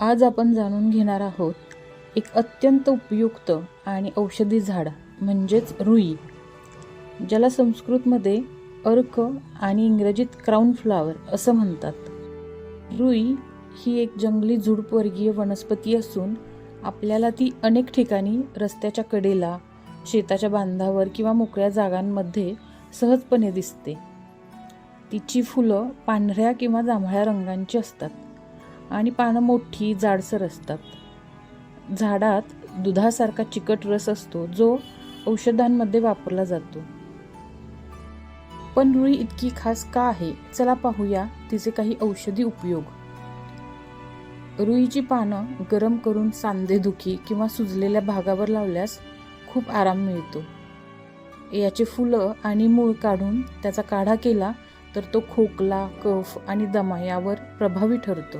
आज आपण जाणून घेणार आहोत एक अत्यंत उपयुक्त आणि औषधी झाड म्हणजेच रुई ज्याला संस्कृतमध्ये अर्क आणि इंग्रजीत क्राऊन फ्लावर असं म्हणतात. रुई ही एक जंगली झुडपवर्गीय वनस्पती असून आपल्याला ती अनेक ठिकाणी रस्त्याच्या कडेला शेताच्या बांधावर किंवा मोकळ्या जागांमध्ये सहजपणे दिसते. तिची फुलं पांढऱ्या किंवा जांभळ्या रंगांची असतात. आणि पानं मोठी जाडसर असतात. झाडात दुधासारखा चिकट रस असतो जो औषधांमध्ये वापरला जातो. पण रुई इतकी खास का आहे? चला पाहूया तिचे काही औषधी उपयोग. रुईची पानं गरम करून सांधेदुखी किंवा सुजलेल्या भागावर लावल्यास खूप आराम मिळतो. याचे फुलं आणि मूळ काढून त्याचा काढा केला तर तो खोकला कफ आणि दमा यावर प्रभावी ठरतो.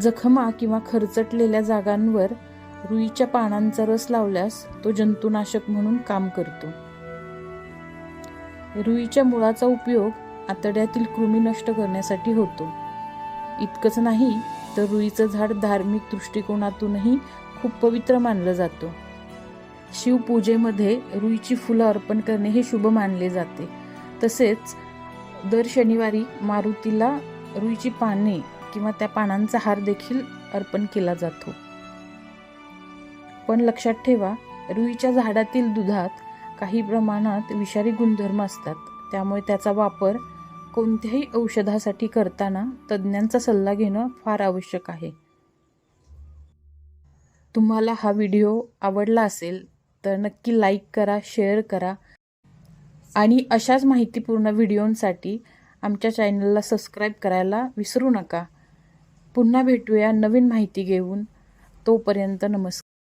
जखमा किंवा खरचटलेल्या जागांवर रुईच्या पानांचा रस लावल्यास तो जंतुनाशक म्हणून काम करतो. रुईच्या मुळाचा उपयोग आतड्यातील कृमी नष्ट करण्यासाठी होतो. इतकंच नाही तर रुईचं झाड धार्मिक दृष्टिकोनातूनही खूप पवित्र मानलं जातं. शिवपूजेमध्ये रुईची फुलं अर्पण करणे हे शुभ मानले जाते. तसेच दर शनिवारी मारुतीला रुईची पाने किंवा त्या पानांचा हार देखील अर्पण केला जातो. पण लक्षात ठेवा रुईच्या झाडातील दुधात काही प्रमाणात विषारी गुणधर्म असतात. त्यामुळे त्याचा वापर कोणत्याही औषधासाठी करताना तज्ज्ञांचा सल्ला घेणं फार आवश्यक आहे. तुम्हाला हा व्हिडिओ आवडला असेल तर नक्की लाईक करा शेअर करा आणि अशाच माहितीपूर्ण व्हिडिओंसाठी आमच्या चॅनलला सबस्क्राईब करायला विसरू नका. पुन्हा भेटूया नवीन माहिती घेऊन. तोपर्यंत नमस्कार.